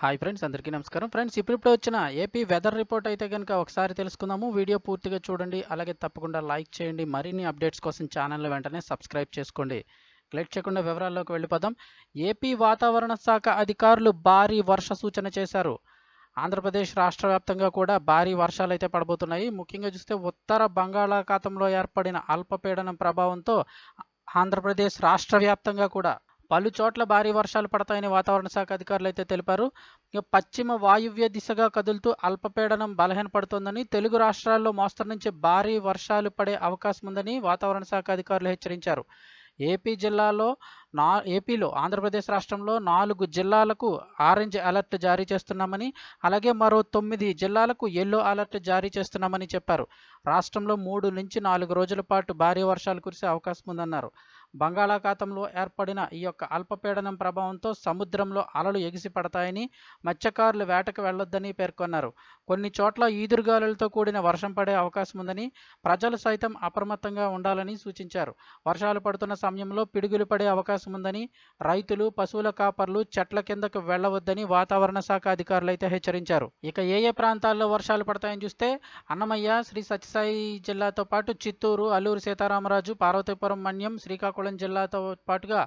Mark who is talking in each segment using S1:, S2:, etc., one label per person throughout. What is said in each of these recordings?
S1: Hi friends అందరికీ నమస్కారం. Friends ఇప్పుడు వచ్చిన ఏపీ వెదర్ రిపోర్ట్ అయితే కనుక ఒకసారి తెలుసుకుందాము. వీడియో పూర్తిగా చూడండి అలాగే తప్పకుండా లైక్ చేయండి. మరిన్ని అప్డేట్స్ కోసం ఛానల్ వెంటనే సబ్స్క్రైబ్ చేసుకోండి. క్లిక్ చేయకుండా వివరాల్లోకి వెళ్ళిపోదాం. ఏపీ వాతావరణ శాఖ అధికారులు భారీ వర్ష సూచన చేశారు. ఆంధ్రప్రదేశ్ రాష్ట్ర వ్యాప్తంగా కూడా భారీ వర్షాలు అయితే పడబోతున్నాయి. ముఖ్యంగా చూస్తే ఉత్తర బంగాళాఖాతంలో ఏర్పడిన అల్పపీడనం ప్రభావంతో ఆంధ్రప్రదేశ్ రాష్ట్ర వ్యాప్తంగా కూడా పలు చోట్ల భారీ వర్షాలు పడతాయని వాతావరణ శాఖ అధికారులు అయితే తెలిపారు. పశ్చిమ వాయువ్య దిశగా కదులుతూ అల్పపీడనం బలహీనపడుతోందని తెలుగు రాష్ట్రాల్లో మోస్తరు నుంచి భారీ వర్షాలు పడే అవకాశం ఉందని వాతావరణ శాఖ అధికారులు హెచ్చరించారు. ఏపీ జిల్లాలో నా ఏపీలో ఆంధ్రప్రదేశ్ రాష్ట్రంలో నాలుగు జిల్లాలకు ఆరెంజ్ అలర్ట్ జారీ చేస్తున్నామని అలాగే మరో తొమ్మిది జిల్లాలకు ఎల్లో అలర్ట్ జారీ చేస్తున్నామని చెప్పారు. రాష్ట్రంలో మూడు నుంచి నాలుగు రోజుల పాటు భారీ వర్షాలు కురిసే అవకాశం ఉందన్నారు. బంగాళాఖాతంలో ఏర్పడిన ఈ యొక్క అల్పపీడనం ప్రభావంతో సముద్రంలో అలలు ఎగిసి పడతాయని మత్స్యకారులు వేటకు వెళ్ళొద్దని పేర్కొన్నారు. కొన్ని చోట్ల ఈదురుగాలులతో కూడిన వర్షం పడే అవకాశం ఉందని ప్రజలు సైతం అప్రమత్తంగా ఉండాలని సూచించారు. వర్షాలు పడుతున్న సమయంలో పిడుగులు పడే అవకాశం ఉందని రైతులు పశువుల కాపర్లు చెట్ల కిందకు వెళ్ళవద్దని వాతావరణ శాఖ అధికారులు అయితే హెచ్చరించారు. ఇక ఏ ఏ ప్రాంతాల్లో వర్షాలు పడతాయని చూస్తే అన్నమయ్య శ్రీ సత్యసాయి జిల్లాతో పాటు చిత్తూరు అల్లూరు సీతారామరాజు పార్వతీపురం మన్యం శ్రీకాకుళం జిల్లాతో పాటుగా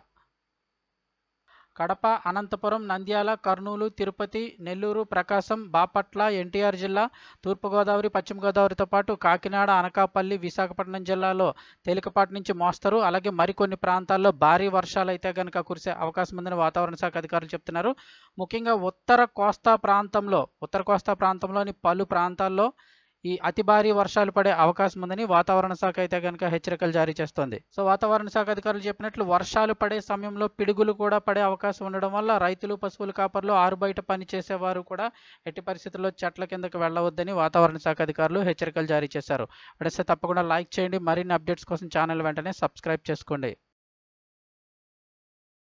S1: కడప అనంతపురం నంద్యాల కర్నూలు తిరుపతి నెల్లూరు ప్రకాశం బాపట్ల ఎన్టీఆర్ జిల్లా తూర్పుగోదావరి పశ్చిమ గోదావరితో పాటు కాకినాడ అనకాపల్లి విశాఖపట్నం జిల్లాలో తేలికపాటి నుంచి మోస్తరు. అలాగే మరికొన్ని ప్రాంతాల్లో భారీ వర్షాలు అయితే కనుక కురిసే అవకాశం ఉందని వాతావరణ శాఖ అధికారులు చెప్తున్నారు. ముఖ్యంగా ఉత్తర కోస్తా ప్రాంతంలో ఉత్తర కోస్తా ప్రాంతంలోని పలు ప్రాంతాల్లో ఈ అతి భారీ వర్షాలు పడే అవకాశం ఉందని వాతావరణ శాఖ అయితే కనుక హెచ్చరికలు జారీ చేస్తోంది. సో వాతావరణ శాఖ అధికారులు చెప్పినట్లు వర్షాలు పడే సమయంలో పిడుగులు కూడా పడే అవకాశం ఉండడం వల్ల రైతులు పశువుల కాపర్లు ఆరు బయట పని చేసేవారు కూడా ఎట్టి పరిస్థితుల్లో చెట్ల కిందకు వెళ్ళవద్దని వాతావరణ శాఖ అధికారులు హెచ్చరికలు జారీ చేశారు. అడిస్తే తప్పకుండా లైక్ చేయండి. మరిన్ని అప్డేట్స్ కోసం ఛానల్ వెంటనే సబ్స్క్రైబ్ చేసుకోండి.